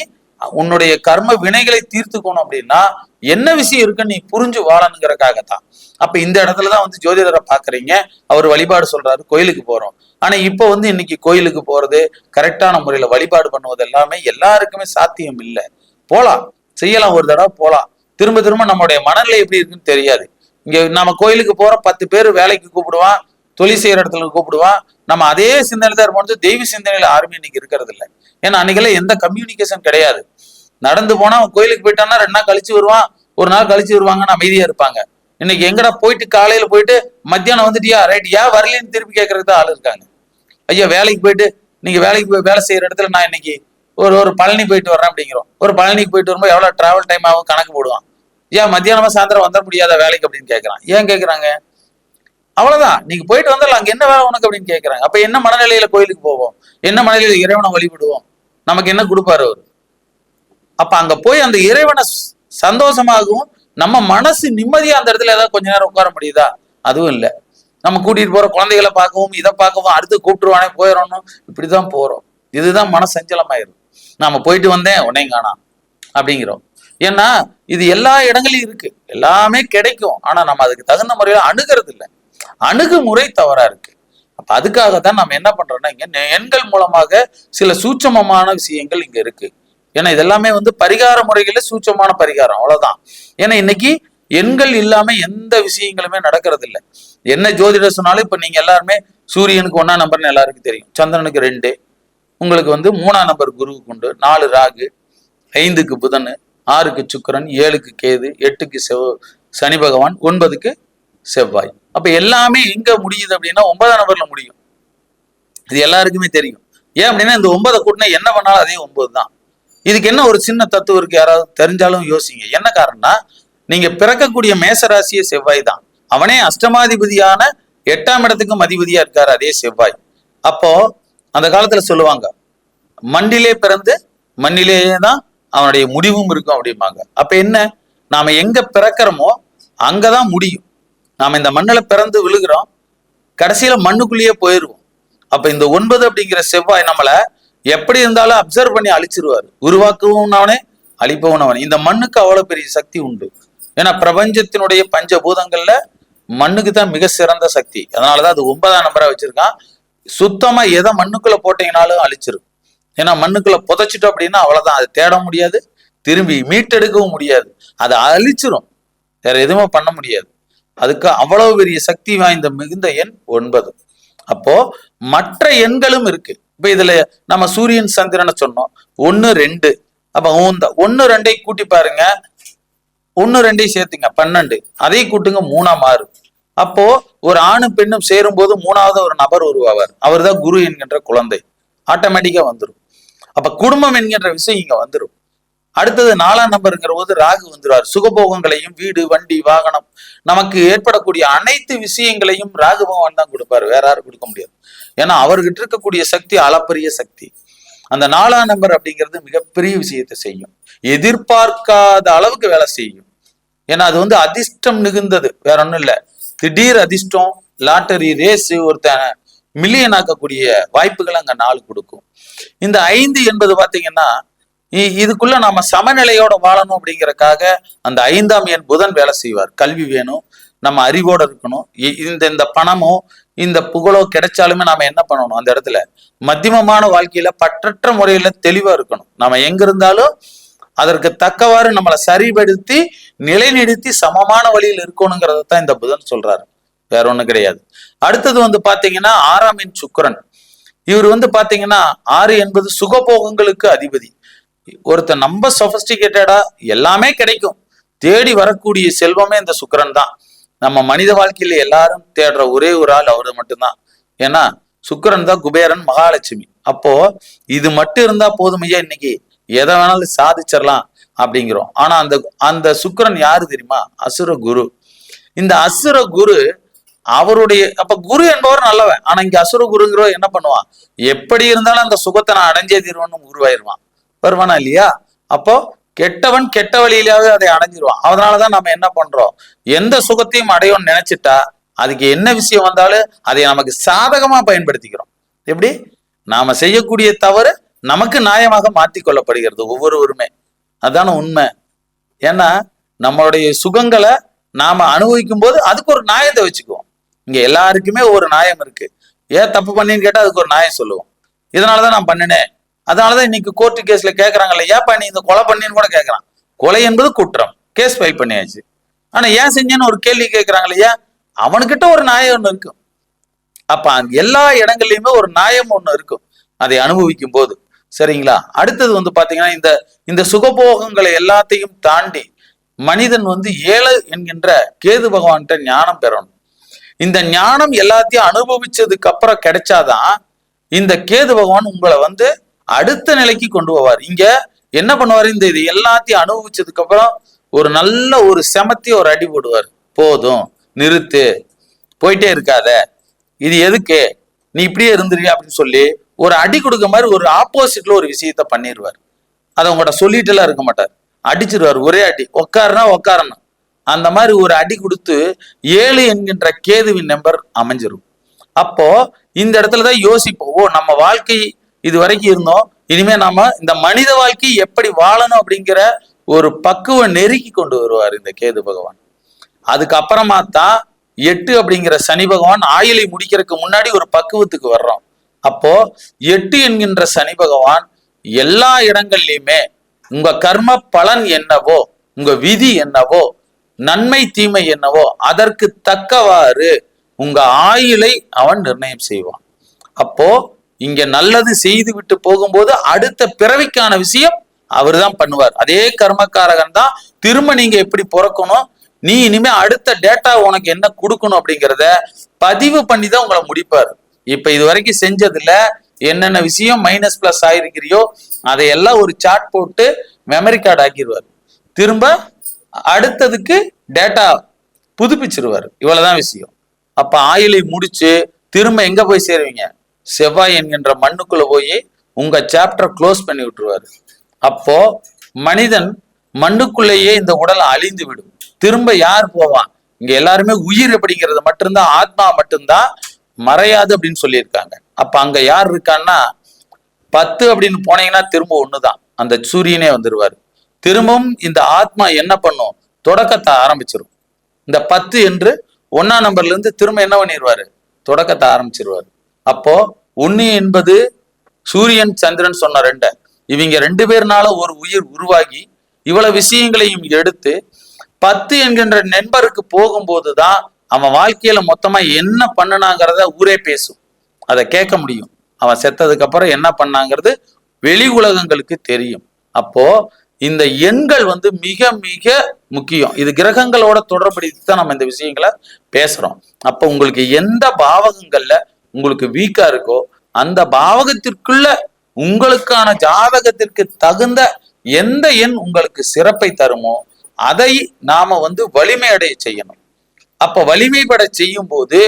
உன்னுடைய கர்ம வினைகளை தீர்த்துக்கணும் அப்படின்னா என்ன விஷயம் இருக்குன்னு நீ புரிஞ்சு வாழணுங்கிறக்காகத்தான். அப்ப இந்த இடத்துலதான் வந்து ஜோதிடரை பாக்குறீங்க அவர் வழிபாடு சொல்றாரு கோயிலுக்கு போறோம். ஆனா இப்போ வந்து இன்னைக்கு கோயிலுக்கு போறது கரெக்டான முறையில வழிபாடு பண்ணுவது எல்லாமே எல்லாருக்குமே சாத்தியம் இல்லை. போலாம். செய்யலாம் ஒரு தடவை போலாம். திரும்ப திரும்ப நம்மளுடைய மனநிலை எப்படி இருக்குன்னு தெரியாது. இங்க நம்ம கோயிலுக்கு போற பத்து பேர் வேலைக்கு கூப்பிடுவான் தொழில் செய்யற இடத்துல கூப்பிடுவான். நம்ம அதே சிந்தனை தான் இருப்போம். தெய்வ சிந்தனையில யாருமே இன்னைக்கு இருக்கிறது இல்லை. ஏன்னா அன்னைக்கெல்லாம் எந்த கம்யூனிகேஷன் கிடையாது. நடந்து போனா அவன் கோயிலுக்கு போயிட்டான்னா ரெண்டு நாள் கழிச்சு வருவான். ஒரு நாள் கழிச்சு வருவாங்கன்னு அமைதியா இருப்பாங்க. இன்னைக்கு எங்கடா போயிட்டு காலையில போயிட்டு மத்தியானம் வந்துட்டியா? ரைட் ஏன் வரலன்னு திருப்பி கேட்கறதுக்கு தான் ஆள் இருக்காங்க. ஐயா வேலைக்கு போயிட்டு நீங்க வேலைக்கு போய் வேலை செய்யற இடத்துல நான் இன்னைக்கு ஒரு ஒரு பழனி போயிட்டு வரேன் அப்படிங்கிறோம். ஒரு பழனிக்கு போயிட்டு வரும்போது எவ்வளவு டிராவல் டைம் ஆகும் கணக்கு போடுவான். ஏன் மத்தியானமா சாயந்தரம் வந்துட முடியாத வேலைக்கு அப்படின்னு கேட்கறான். ஏன் கேட்கறாங்க? அவ்வளவுதான். நீங்க போயிட்டு வந்துடலாம். அங்க என்ன வேலை உனக்கு அப்படின்னு கேட்கறாங்க அப்ப என்ன மனநிலையில கோயிலுக்கு போவோம்? என்ன மனநிலையில இறைவனை வழிபடுவோம்? நமக்கு என்ன கொடுப்பாரு அவர்? அப்ப அங்க போய் அந்த இறைவனை சந்தோஷமாகவும் நம்ம மனசு நிம்மதியா அந்த இடத்துல ஏதாவது கொஞ்ச நேரம் உட்கார முடியுதா? அதுவும் இல்லை. நம்ம கூட்டிட்டு போற குழந்தைகளை பார்க்கவும் இதை பார்க்கவும் அடுத்து கூப்பிட்டுருவானே போயிடணும் இப்படிதான் போறோம். இதுதான் மன சஞ்சலமாயிரும் நாம போயிட்டு வந்தேன் உன்னையும் காணா அப்படிங்கிறோம். ஏன்னா இது எல்லா இடங்களையும் இருக்கு. எல்லாமே கிடைக்கும். ஆனா நம்ம அதுக்கு தகுந்த முறையில அணுகிறது இல்லை அணுகுமுறை தவறா இருக்கு. அப்ப அதுக்காகத்தான் நம்ம என்ன பண்றோம்னா இங்க எண்கள் மூலமாக சில சூட்சமமான விஷயங்கள் இங்க இருக்கு. ஏன்னா இதெல்லாமே வந்து பரிகார முறைகள்ல சூட்சமான பரிகாரம் அவ்வளவுதான். ஏன்னா இன்னைக்கு எண்கள் இல்லாம எந்த விஷயங்களுமே நடக்கிறது இல்லை என்ன ஜோதிடர் சொன்னாலும் இப்ப நீங்க எல்லாருமே சூரியனுக்கு ஒன்னா நம்பர்னு எல்லாருக்கும் தெரியும். சந்திரனுக்கு ரெண்டு உங்களுக்கு வந்து மூணாம் நம்பர் குருவுக்கு உண்டு. நாலு ராகு ஐந்துக்கு புதன் ஆறுக்கு சுக்கரன் ஏழுக்கு கேது எட்டுக்கு செவ் சனி பகவான் ஒன்பதுக்கு செவ்வாய். அப்ப எல்லாமே எங்க முடியுது அப்படின்னா ஒன்பதாம் நம்பர்ல முடியும். இது எல்லாருக்குமே தெரியும். ஏன் அப்படின்னா இந்த ஒன்பதை கூட்டினா என்ன பண்ணாலும் அதே ஒன்பது தான். இதுக்கு என்ன ஒரு சின்ன தத்துவம் இருக்கு? யாராவது தெரிஞ்சாலும் யோசிங்க. என்ன காரணம்னா நீங்க பிறக்கக்கூடிய மேசராசிய செவ்வாய் தான். அவனே அஷ்டமாதிபதியான எட்டாம் இடத்துக்கும் அதிபதியா இருக்காரு அதே செவ்வாய். அப்போ அந்த காலத்துல சொல்லுவாங்க மண்ணிலே பிறந்து மண்ணிலேயே தான் அவனுடைய முடிவும் இருக்கும் அப்படிம்பாங்க. அப்ப என்ன? நாம எங்க பிறக்கிறோமோ அங்கதான் முடியும். நாம் இந்த மண்ணில் பிறந்து விழுகிறோம். கடைசியில மண்ணுக்குள்ளேயே போயிடுவோம் அப்ப இந்த ஒன்பது அப்படிங்கிற செவ்வாய் நம்மளை எப்படி இருந்தாலும் அப்சர்வ் பண்ணி அழிச்சிருவார். உருவாக்கவும் அவனே அழிப்பவன் அவனே இந்த மண்ணுக்கு அவ்வளோ பெரிய சக்தி உண்டு. ஏன்னா பிரபஞ்சத்தினுடைய பஞ்சபூதங்கள்ல மண்ணுக்கு தான் மிக சிறந்த சக்தி. அதனாலதான் அது ஒன்பதாம் நம்பரா வச்சிருக்கான். சுத்தமா எதை மண்ணுக்குள்ள போட்டீங்கனாலும் அழிச்சிரும். ஏன்னா மண்ணுக்குள்ள புதைச்சிட்டோம் அப்படின்னா அவ்வளவுதான். அதை தேட முடியாது. திரும்பி மீட்டெடுக்கவும் முடியாது. அதை அழிச்சிரும். வேற எதுவுமே பண்ண முடியாது. அதுக்கு அவ்வளவு பெரிய சக்தி வாய்ந்த மிகுந்த எண் ஒன்பது. அப்போ மற்ற எண்களும் இருக்கு. இப்ப இதுல நம்ம சூரியன் சந்திரனை சொன்னோம். ஒன்னு ரெண்டு. அப்ப இந்த ஒன்னு ரெண்டை கூட்டி பாருங்க. ஒன்னு ரெண்டையும் சேர்த்துங்க. பன்னெண்டு. அதை கூட்டுங்க மூணா மாறும் அப்போ ஒரு ஆணும் பெண்ணும் சேரும் போது மூணாவது ஒரு நபர் உருவாவார். அவர்தான் குரு என்கின்ற குழந்தை. ஆட்டோமேட்டிக்கா வந்துடும் அப்ப குடும்பம் என்கின்ற விஷயம் இங்க வந்துடும் அடுத்தது நாலாம் நம்பருங்கிற போது ராகு வந்துருவார். சுகபோகங்களையும் வீடு வண்டி வாகனம் நமக்கு ஏற்படக்கூடிய அனைத்து விஷயங்களையும் ராகு பகவான் தான் கொடுப்பாரு. வேற யாரும் கொடுக்க முடியாது. ஏன்னா அவர்கிட்ட இருக்கக்கூடிய சக்தி அளப்பரிய சக்தி. அந்த நாலாம் நம்பர் அப்படிங்கிறது மிகப்பெரிய விஷயத்தை செய்யும். எதிர்பார்க்காத அளவுக்கு வேலை செய்யும். ஏன்னா அது வந்து அதிர்ஷ்டம் மிகுந்தது. வேற ஒண்ணும் இல்ல. திடீர் அதிர்ஷ்டம் லாட்டரி ரேஸ் ஒருத்தன் மில்லியன் ஆக்கக்கூடிய வாய்ப்புகள் அங்க நாலு கொடுக்கும். இந்த ஐந்து என்பது பாத்தீங்கன்னா இதுக்குள்ள நாம சமநிலையோட வாழணும் அப்படிங்கறக்காக அந்த ஐந்தாம் எண் புதன் வேலை செய்வார். கல்வி வேணும் நம்ம அறிவோட இருக்கணும். இ- இந்த இந்த பணமோ இந்த புகழோ கிடைச்சாலுமே நாம என்ன பண்ணணும்? அந்த இடத்துல மத்தியமமான வாழ்க்கையில பற்றற்ற முறையில தெளிவா இருக்கணும். நாம எங்க இருந்தாலும் அதற்கு தக்கவாறு நம்மளை சரிபடுத்தி நிலைநிறுத்தி சமமான வழியில் இருக்கணுங்கிறத தான் இந்த புதன் சொல்றாரு. வேற ஒண்ணும் கிடையாது. அடுத்தது வந்து பாத்தீங்கன்னா ஆறாம் எண் சுக்கிரன். இவர் வந்து பாத்தீங்கன்னா ஆறு என்பது சுகபோகங்களுக்கு அதிபதி. ஒருத்தன் ரொம்ப சொபஸ்டிகேட்டடா எல்லாமே கிடைக்கும். தேடி வரக்கூடிய செல்வமே இந்த சுக்கிரன் தான். நம்ம மனித வாழ்க்கையில எல்லாரும் தேடுற ஒரே ஒரு ஆள் அவரு மட்டும்தான். ஏன்னா சுக்கிரன் தான் குபேரன் மகாலட்சுமி. அப்போ இது மட்டும் இருந்தா போதும் ஐயா இன்னைக்கு. எதை வேணாலும் சாதிச்சிடலாம் அப்படிங்கிறோம். ஆனா அந்த அந்த சுக்கிரன் யாரு தெரியுமா? அசுர குரு. இந்த அசுர குரு அவருடைய அப்ப குரு என்பவர் நல்லவன். ஆனா இங்க அசுர குருங்கிறவர் என்ன பண்ணுவான்? எப்படி இருந்தாலும் அந்த சுகத்தை நான் அடைஞ்சே தீர்வேன்னு குருவாயிருவான் வருவானா இல்லையா? அப்போ கெட்டவன் கெட்ட வழியிலாவது அதை அடைஞ்சிருவான். அதனாலதான் நம்ம என்ன பண்றோம்? எந்த சுகத்தையும் அடையும் நினைச்சிட்டா அதுக்கு என்ன விஷயம் வந்தாலும் அதை நமக்கு சாதகமா பயன்படுத்திக்கிறோம். எப்படி? நாம செய்யக்கூடிய தவறு நமக்கு நியாயமாக மாற்றிக்கொள்ளப்படுகிறது ஒவ்வொருவருமே. அதான உண்மை. ஏன்னா நம்மளுடைய சுகங்களை நாம அனுபவிக்கும் போது அதுக்கு ஒரு நியாயத்தை வச்சுக்குவோம். இங்க எல்லாருக்குமே ஒரு நியாயம் இருக்கு. ஏன் தப்பு பண்ணின்னு கேட்டா அதுக்கு ஒரு நியாயம் சொல்லுவோம். இதனாலதான் நான் பண்ணினேன். அதனாலதான் இன்னைக்கு கோர்ட்டு கேஸ்ல கேக்குறாங்கல்ல ஏப்பா நீ இந்த கொலை பண்ணின்னு கூட கேக்குறான். கொலை என்பது குற்றம். கேஸ் ஃபைல் பண்ணியாச்சு. ஆனா ஏன் செஞ்சேன்னு ஒரு கேள்வி கேட்கறாங்க இல்லையா? அவனுக்கிட்ட ஒரு நியாயம் ஒண்ணு இருக்கும். அப்ப எல்லா இடங்கள்லயுமே ஒரு நியாயம் ஒண்ணு இருக்கும். அதை அனுபவிக்கும் போது. சரிங்களா? அடுத்தது வந்து பாத்தீங்கன்னா இந்த இந்த சுகபோகங்களை எல்லாத்தையும் தாண்டி மனிதன் வந்து ஏழை என்கின்ற கேது பகவான்கிட்ட ஞானம் பெறணும். இந்த ஞானம் எல்லாத்தையும் அனுபவிச்சதுக்கு அப்புறம் கிடைச்சாதான் இந்த கேது பகவான் உங்களை வந்து அடுத்த நிலைக்கு கொண்டு போவார். இங்க என்ன பண்ணுவார்? இந்த இது எல்லாத்தையும் அனுபவிச்சதுக்கு அப்புறம் ஒரு நல்ல ஒரு செமத்தி ஒரு அடி போடுவார். போதும் நிறுத்து போயிட்டே இருக்காத. இது எதுக்கு? நீ இப்படியே இருந்துருவியா அப்படின்னு சொல்லி ஒரு அடி கொடுக்க மாதிரி ஒரு ஆப்போசிட்ல ஒரு விஷயத்த பண்ணிடுவார் அதை உங்கள்கிட்ட சொல்லிட்டு எல்லாம் இருக்க மாட்டார். அடிச்சிருவார் ஒரே அடி. உக்காருனா உக்காரணும். அந்த மாதிரி ஒரு அடி கொடுத்து ஏழு என்கின்ற கேதுவின் நம்பர் அமைஞ்சிரும். அப்போ இந்த இடத்துல தான் யோசிப்போம். ஓ நம்ம வாழ்க்கை இது வரைக்கும் இருந்தோம். இனிமே நாம இந்த மனித வாழ்க்கை எப்படி வாழணும் அப்படிங்கிற ஒரு பக்குவ நெருக்கி கொண்டு வருவார் இந்த கேது பகவான். அதுக்கப்புறமா தான் எட்டு அப்படிங்கிற சனி பகவான் ஆயுளை முடிக்கிறதுக்கு முன்னாடி ஒரு பக்குவத்துக்கு வர்றோம். அப்போ எட்டு என்கின்ற சனி பகவான் எல்லா இடங்கள்லையுமே உங்க கர்ம பலன் என்னவோ உங்க விதி என்னவோ நன்மை தீமை என்னவோ அதற்கு தக்கவாறு உங்க ஆயுளை அவன் நிர்ணயம் செய்வான். அப்போ இங்க நல்லது செய்து விட்டு போகும்போது அடுத்த பிறவிக்கான விஷயம் அவர் தான் பண்ணுவார். அதே கர்மக்காரகன் தான். திரும்ப நீங்க எப்படி பிறக்கணும்? நீ இனிமே அடுத்த டேட்டா உனக்கு என்ன கொடுக்கணும் அப்படிங்கிறத பதிவு பண்ணி தான் உங்களை முடிப்பார். இப்ப இது வரைக்கும் செஞ்சதுல என்னென்ன விஷயம் மைனஸ் பிளஸ் ஆயிருக்கிறியோ அதையெல்லாம் ஒரு சார்ட் போட்டு மெமரி கார்டு ஆக்கிடுவார். திரும்ப அடுத்ததுக்கு டேட்டா புதுப்பிச்சிருவார். இவ்வளவுதான் விஷயம். அப்ப ஆயிலை முடிச்சு திரும்ப எங்க போய் சேருவீங்க? செவ்வாய் என்கின்ற மண்ணுக்குள்ள போய் உங்க சாப்டர் க்ளோஸ் பண்ணி விட்டுருவாரு. அப்போ மனிதன் மண்ணுக்குள்ளேயே இந்த உடல் அழிந்து விடும். திரும்ப யார் போவான் இங்க எல்லாருமே உயிர் அப்படிங்கிறது மட்டும்தான் ஆத்மா மட்டும்தான் மறையாது அப்படின்னு சொல்லியிருக்காங்க. அப்ப அங்க யார் இருக்கான்னா பத்து அப்படின்னு போனீங்கன்னா திரும்ப ஒண்ணுதான். அந்த சூரியனே வந்துருவாரு. திரும்பவும் இந்த ஆத்மா என்ன பண்ணும்? தொடக்கத்தை ஆரம்பிச்சிடும் இந்த பத்து என்று ஒன்னா நம்பர்ல இருந்து திரும்ப என்ன பண்ணிடுவாரு தொடக்கத்தை ஆரம்பிச்சிருவாரு. அப்போ ஒன்று என்பது சூரியன் சந்திரன் சொன்ன ரெண்ட. இவங்க ரெண்டு பேர்னால ஒரு உயிர் உருவாகி இவ்வளவு விஷயங்களையும் எடுத்து பத்து என்கின்ற நண்பருக்கு போகும்போது தான் அவன் வாழ்க்கையில மொத்தமா என்ன பண்ணனாங்கிறத ஊரே பேசும். அதை கேட்க முடியும். அவன் செத்ததுக்கு அப்புறம் என்ன பண்ணாங்கிறது வெளி உலகங்களுக்கு தெரியும். அப்போ இந்த எண்கள் வந்து மிக மிக முக்கியம். இது கிரகங்களோட தொடர்படுத்தி தான் நம்ம இந்த விஷயங்களை பேசுறோம். அப்போ உங்களுக்கு எந்த பாவகங்கள்ல உங்களுக்கு வீக்கா இருக்கோ அந்த பாவகத்திற்குள்ள உங்களுக்கான ஜாதகத்திற்கு தகுந்த எந்த எண் உங்களுக்கு சிறப்பை தருமோ அதை நாம வந்து வலிமை அடைய செய்யணும். அப்ப வலிமைப்பட செய்யும் போது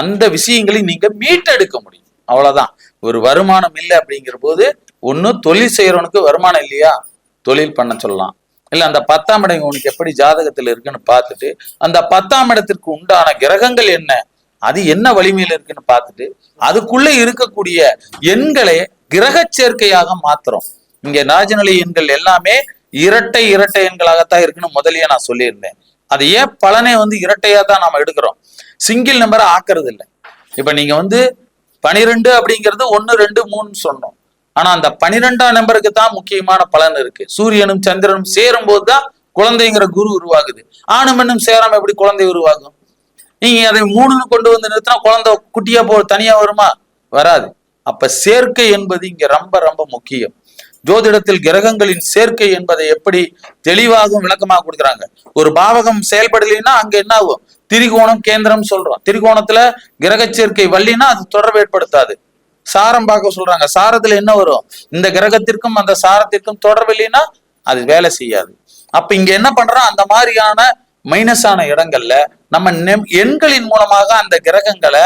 அந்த விஷயங்களை நீங்க மீட்டெடுக்க முடியும். அவ்வளவுதான். ஒரு வருமானம் இல்லை அப்படிங்கிற போது ஒண்ணு தொழில் செய்யறவனுக்கு வருமானம் இல்லையா? தொழில் பண்ண சொல்லலாம். இல்ல அந்த பத்தாம் இடம் உனக்கு எப்படி ஜாதகத்துல இருக்குன்னு பார்த்துட்டு அந்த பத்தாம் இடத்திற்கு உண்டான கிரகங்கள் என்ன? அது என்ன வலிமையில இருக்குன்னு பார்த்துட்டு அதுக்குள்ள இருக்கக்கூடிய எண்களை கிரக சேர்க்கையாக மாத்துறோம். இங்க ராஜநிலை எண்கள் எல்லாமே இரட்டை இரட்டை எண்களாகத்தான் இருக்குன்னு முதலிய நான் சொல்லியிருந்தேன். அது ஏன் பலனை வந்து இரட்டையா தான் நாம எடுக்கிறோம்? சிங்கிள் நம்பரை ஆக்குறது இல்லை. இப்ப நீங்க வந்து பனிரெண்டு அப்படிங்கிறது ஒன்னு ரெண்டு மூணுன்னு சொன்னோம். ஆனா அந்த பனிரெண்டாம் நம்பருக்கு தான் முக்கியமான பலன் இருக்கு. சூரியனும் சந்திரனும் சேரும் போது தான் குழந்தைங்கிற குரு உருவாகுது. ஆணும் பெண்ணும் சேராம எப்படி குழந்தை உருவாகும்? நீங்க அதை மூணுன்னு கொண்டு வந்து நிறுத்தினா குழந்தை குட்டியா போ தனியா வருமா? வராது. அப்ப சேர்க்கை என்பது இங்க ரொம்ப ரொம்ப முக்கியம். ஜோதிடத்தில் கிரகங்களின் சேர்க்கை என்பதை எப்படி தெளிவாகவும் விளக்கமாக கொடுக்குறாங்க? ஒரு பாவகம் செயல்படலைன்னா அங்க என்ன ஆகும்? திரிகோணம் கேந்திரம் சொல்றோம். திரிகோணத்துல கிரக சேர்க்கை வள்ளினா அது தொடர்பு ஏற்படுத்தாது. சாரம் பார்க்க சொல்றாங்க. சாரத்துல என்ன வரும்? இந்த கிரகத்திற்கும் அந்த சாரத்திற்கும் தொடர்பு இல்லைன்னா அது வேலை செய்யாது. அப்ப இங்க என்ன பண்றோம் அந்த மாதிரியான மைனஸ் ஆன இடங்கள்ல நம்ம நெம்- எண்களின் மூலமாக அந்த கிரகங்களை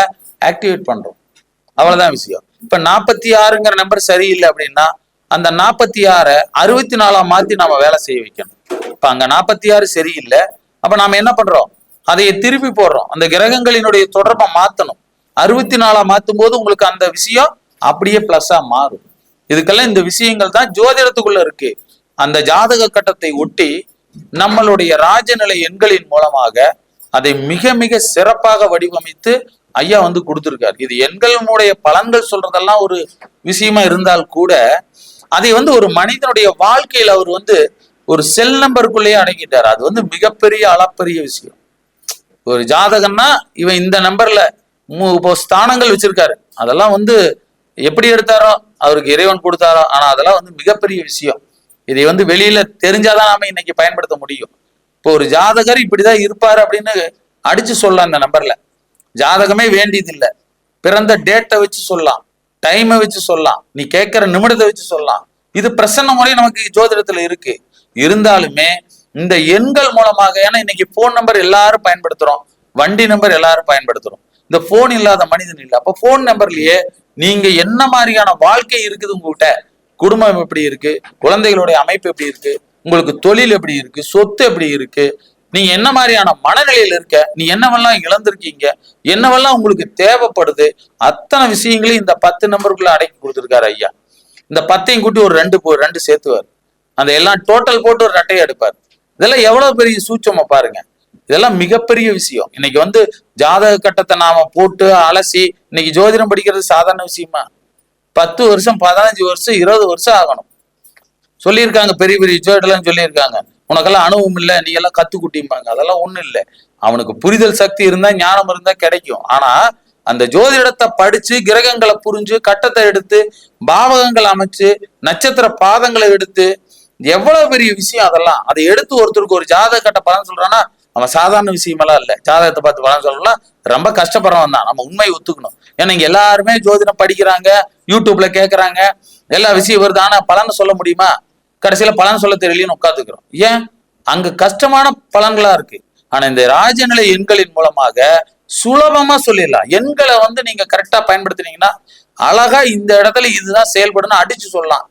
ஆக்டிவேட் பண்றோம். அவ்வளவுதான் விஷயம். இப்ப நாற்பத்தி ஆறுங்கிற நம்பர் சரியில்லை அப்படின்னா அந்த நாற்பத்தி ஆறை அறுபத்தி நாலா மாத்தி நாம வேலை செய்ய வைக்கணும். இப்ப அங்க நாற்பத்தி ஆறு சரியில்லை. அப்ப நாம என்ன பண்றோம்? அதையே திருப்பி போடுறோம். அந்த கிரகங்களினுடைய தொடர்பை மாத்தணும். அறுபத்தி நாலா மாத்தும் போது உங்களுக்கு அந்த விஷயம் அப்படியே பிளஸ்ஸா மாறும். இதுக்கெல்லாம் இந்த விஷயங்கள் தான் ஜோதிடத்துக்குள்ள இருக்கு. அந்த ஜாதக கட்டத்தை ஒட்டி நம்மளுடைய ராஜநிலை எண்களின் மூலமாக அதை மிக மிக சிறப்பாக வடிவமைத்து ஐயா வந்து கொடுத்திருக்காரு. இது எண்களினுடைய பலன்கள் சொல்றதெல்லாம் ஒரு விஷயமா இருந்தால் கூட அதை வந்து ஒரு மனிதனுடைய வாழ்க்கையில அவர் வந்து ஒரு செல் நம்பருக்குள்ளேயே அடங்கிட்டார் அது வந்து மிகப்பெரிய அளப்பரிய விஷயம். ஒரு ஜாதகம்னா இவன் இந்த நம்பர்ல இப்போ ஸ்தானங்கள் வச்சிருக்காரு. அதெல்லாம் வந்து எப்படி எடுத்தாரோ அவருக்கு இறைவன் கொடுத்தாரோ ஆனா அதெல்லாம் வந்து மிகப்பெரிய விஷயம். இதை வந்து வெளியில தெரிஞ்சாதான் நாம இன்னைக்கு பயன்படுத்த முடியும். இப்போ ஒரு ஜாதகர் இப்படிதான் இருப்பாரு அப்படின்னு அடிச்சு சொல்லலாம் இந்த நம்பர்ல. ஜாதகமே வேண்டியதில்லை. பிறந்த டேட்டை வச்சு சொல்லலாம். டைமை வச்சு சொல்லலாம். நீ கேட்கிற நிமிடத்தை வச்சு சொல்லலாம். இது பிரசன்ன முறை நமக்கு ஜோதிடத்துல இருக்கு. இருந்தாலுமே இந்த எண்கள் மூலமாக ஏன்னா இன்னைக்கு போன் நம்பர் எல்லாரும் பயன்படுத்துறோம். வண்டி நம்பர் எல்லாரும் பயன்படுத்துறோம். இந்த போன் இல்லாத மனிதன் இல்லை. அப்ப போன் நம்பர்லயே நீங்க என்ன மாதிரியான வாழ்க்கை இருக்குது உங்ககிட்ட? குடும்பம் எப்படி இருக்கு? குழந்தைகளுடைய அமைப்பு எப்படி இருக்கு? உங்களுக்கு தொழில் எப்படி இருக்கு? சொத்து எப்படி இருக்கு? நீ என்ன மாதிரியான மனநிலையில இருக்க? நீ என்னவெல்லாம் இழந்திருக்கீங்க? என்னவெல்லாம் உங்களுக்கு தேவைப்படுது? அத்தனை விஷயங்களையும் இந்த பத்து நம்பருக்குள்ள அடக்கி கொடுத்துருக்காரு ஐயா. இந்த பத்தையும் கூட்டி ஒரு ரெண்டு ரெண்டு சேர்த்துவார். அந்த எல்லாம் டோட்டல் போட்டு ஒரு ரெட்டையை எடுப்பார். இதெல்லாம் எவ்வளவு பெரிய சூட்சமா பாருங்க. இதெல்லாம் மிகப்பெரிய விஷயம். இன்னைக்கு வந்து ஜாதக கட்டத்தை நாம போட்டு அலசி இன்னைக்கு ஜோதிடம் படிக்கிறது சாதாரண விஷயமா? பத்து வருஷம் பதினஞ்சு வருஷம் இருபது வருஷம் ஆகணும். சொல்லியிருக்காங்க பெரிய பெரிய ஜோதிடலாம் சொல்லியிருக்காங்க. உனக்கெல்லாம் அனுபவம் இல்லை நீ எல்லாம் கத்துக்குட்டிம்பாங்க. அதெல்லாம் ஒண்ணும் இல்லை. அவனுக்கு புரிதல் சக்தி இருந்தா ஞானம் இருந்தா கிடைக்கும். ஆனா அந்த ஜோதிடத்தை படிச்சு கிரகங்களை புரிஞ்சு கட்டத்தை எடுத்து பாவகங்கள் அமைச்சு நட்சத்திர பாதங்களை எடுத்து எவ்வளவு பெரிய விஷயம் அதெல்லாம். அதை எடுத்து ஒருத்தருக்கு ஒரு ஜாதக கட்ட பலன் சொல்றான்னா அவன் சாதாரண விஷயமெல்லாம் இல்ல. ஜாதகத்தை பார்த்து பலன் சொல்லலாம் ரொம்ப கஷ்டப்படுறவன் தான். நம்ம உண்மையை ஒத்துக்கணும். ஏன்னா இங்க எல்லாருமே ஜோதிடம் படிக்கிறாங்க யூடியூப்ல கேட்கறாங்க எல்லா விஷயம் வருது. ஆனா பலன் சொல்ல முடியுமா? கடைசியில பலன் சொல்ல தெரியலன்னு உட்காந்துக்கிறோம் ஏன்? அங்க கஷ்டமான பலன்களா இருக்கு. ஆனா இந்த ராஜநிலை எண்களின் மூலமாக சுலபமா சொல்லிடலாம். எண்களை வந்து நீங்க கரெக்டா பயன்படுத்தினீங்கன்னா அழகா இந்த இடத்துல இதுதான் செயல்படுன்னு அடிச்சு சொல்லலாம்.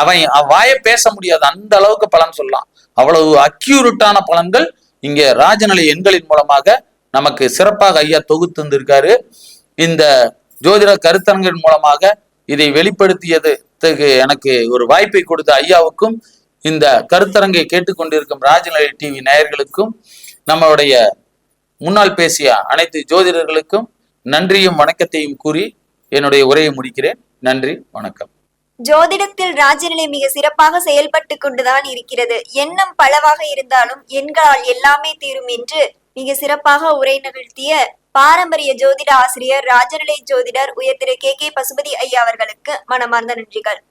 அவன் வாய பேச முடியாது. அந்த அளவுக்கு பலன் சொல்லலாம். அவ்வளவு அக்யூரட்டான பலன்கள் இங்க ராஜநிலை எண்களின் மூலமாக நமக்கு சிறப்பாக ஐயா தொகுத்து வந்திருக்காரு இந்த ஜோதிட கருத்தரங்கின் மூலமாக இதை வெளிப்படுத்தியதுக்கு எனக்கு ஒரு வாய்ப்பை கொடுத்த ஐயாவுக்கும் இந்த கருத்தரங்கை கேட்டுக்கொண்டிருக்கும் ராஜநிலை டிவி நேயர்களுக்கும் நம்மளுடைய முன்னால் பேசிய அனைத்து ஜோதிடர்களுக்கும் நன்றியும் வணக்கத்தையும் கூறி என்னுடைய உரையை முடிக்கிறேன். நன்றி வணக்கம். ஜோதிடத்தில் ராஜநிலை மிக சிறப்பாக செயல்பட்டு கொண்டுதான் இருக்கிறது. எண்ணம் பலவாக இருந்தாலும் எண்களால் எல்லாமே தீரும் என்று மிக சிறப்பாக உரை நிகழ்த்திய பாரம்பரிய ஜோதிட ஆசிரியர் ராஜநிலை ஜோதிடர் உயர்திரு கே கே பசுபதி ஐயா அவர்களுக்கு மனமார்ந்த நன்றிகள்.